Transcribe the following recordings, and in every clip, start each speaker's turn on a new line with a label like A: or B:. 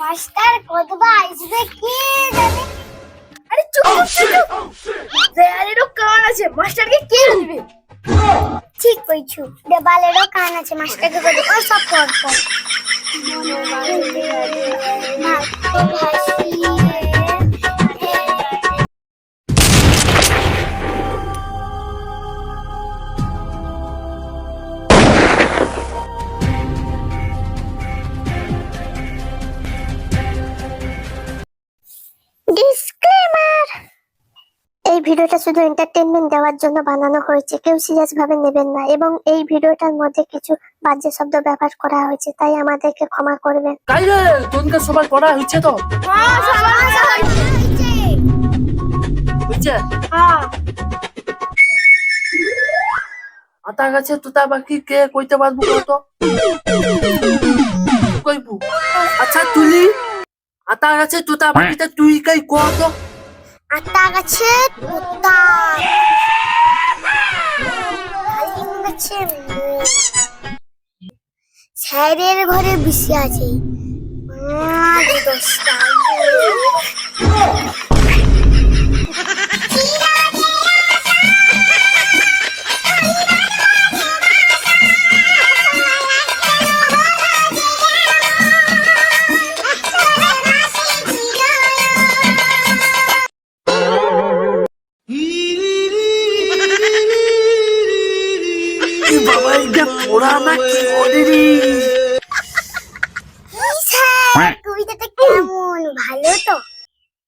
A: Master কতবা আসবে কি জানে
B: আরে চুপ দেয়ালেরও কান আছে মাস্টারকে কে বলবে
A: ঠিক কইছু দেবালেরও কান আছে মাস্টারকে বলে ও সব পড় পড় ভিডিওটা শুধু এন্টারটেনমেন্ট দেওয়ার জন্য বানানো হয়েছে কেউ সিরিয়াস ভাবে নেবেন না এবং এই ভিডিওটার মধ্যে কিছু বাজে শব্দ ব্যবহার করা হয়েছে তাই আমাদেরকে ক্ষমা করবেন।
C: কাই রে তোনকে সবার পড়া হয়েছে তো?
B: হ্যাঁ হয়েছে। হ্যাঁ।
C: আতা গাছে তুতা বাকি কে কইতে পারব কত কইবু। আচ্ছা তুলি? আতা গাছে তুতা বাকিটা তুই কাই কত
A: আতা গাছে তুতা ডালিম গাছে স্যারের ঘরে বসে আছে পাঁচ দশটা
C: এটা পড়া না কি ওদেরই
A: এই কবিতাটা কেমন? ভালো তো?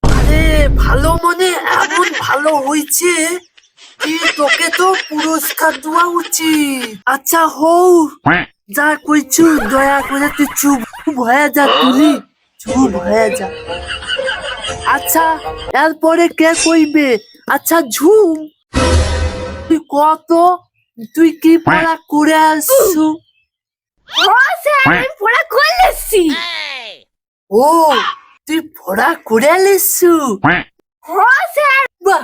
C: আরে ভালো মনে এমন ভালো হয়েছে কি তোকে তো পুরস্কার দেওয়া উচিত। আচ্ছা হও। যা কইছু দয়া করে তুই চুপ হয়ে যা তুলি। চুপ হয়ে যা। আচ্ছা এরপরে কে কইবে? আচ্ছা ঝুম। তুই কত তুই কি পড়া করে আসছু?
B: হ্যাঁ স্যার আমি পড়া করে এসছি।
C: ও তুই পড়া করে আসছু
B: হ্যাঁ স্যার।
C: বাহ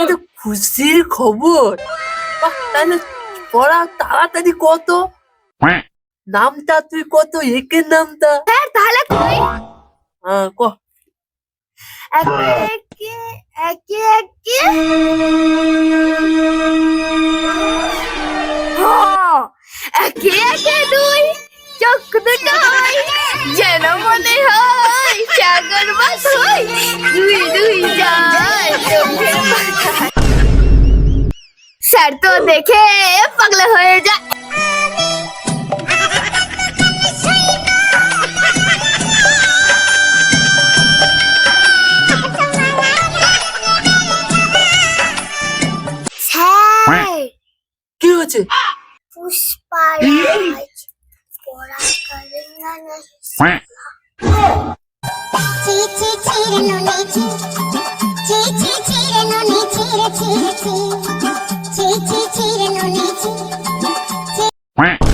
C: এটা খুশির খবর। বাহ তাহলে পড়া তাড়াতাড়ি কত? নামটা তুই কত? একের নামটা?
B: স্যার তাহলে কই
C: হ্যাঁ ক।
B: একে একে একে একে। যেন মনে হয় সাগর মাছ হয় দুই দুই যায় স্যার তো দেখে পাগলা হয়ে যায়।
C: কি
A: পুষ্পারাজ পড়া করেন না নাকি
D: চি চি চিরে নুনে চি চি চি চিরে নুনে চিরে চিরে চি চি চি চিরে নুনে চি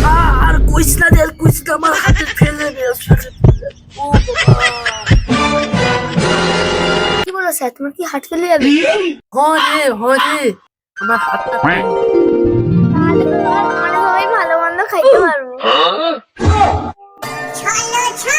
C: আ- আর কইস না রে আর কইস না আমার হাতে ফেলে রে হাতে ফেলে। ও বাবা
B: কি বলো স্যার তোমার কি হাট ফেলে যাবে
C: হ্যাঁ রে হ্যাঁ রে আমার হাতটা ফেলে।
B: তাহলে তো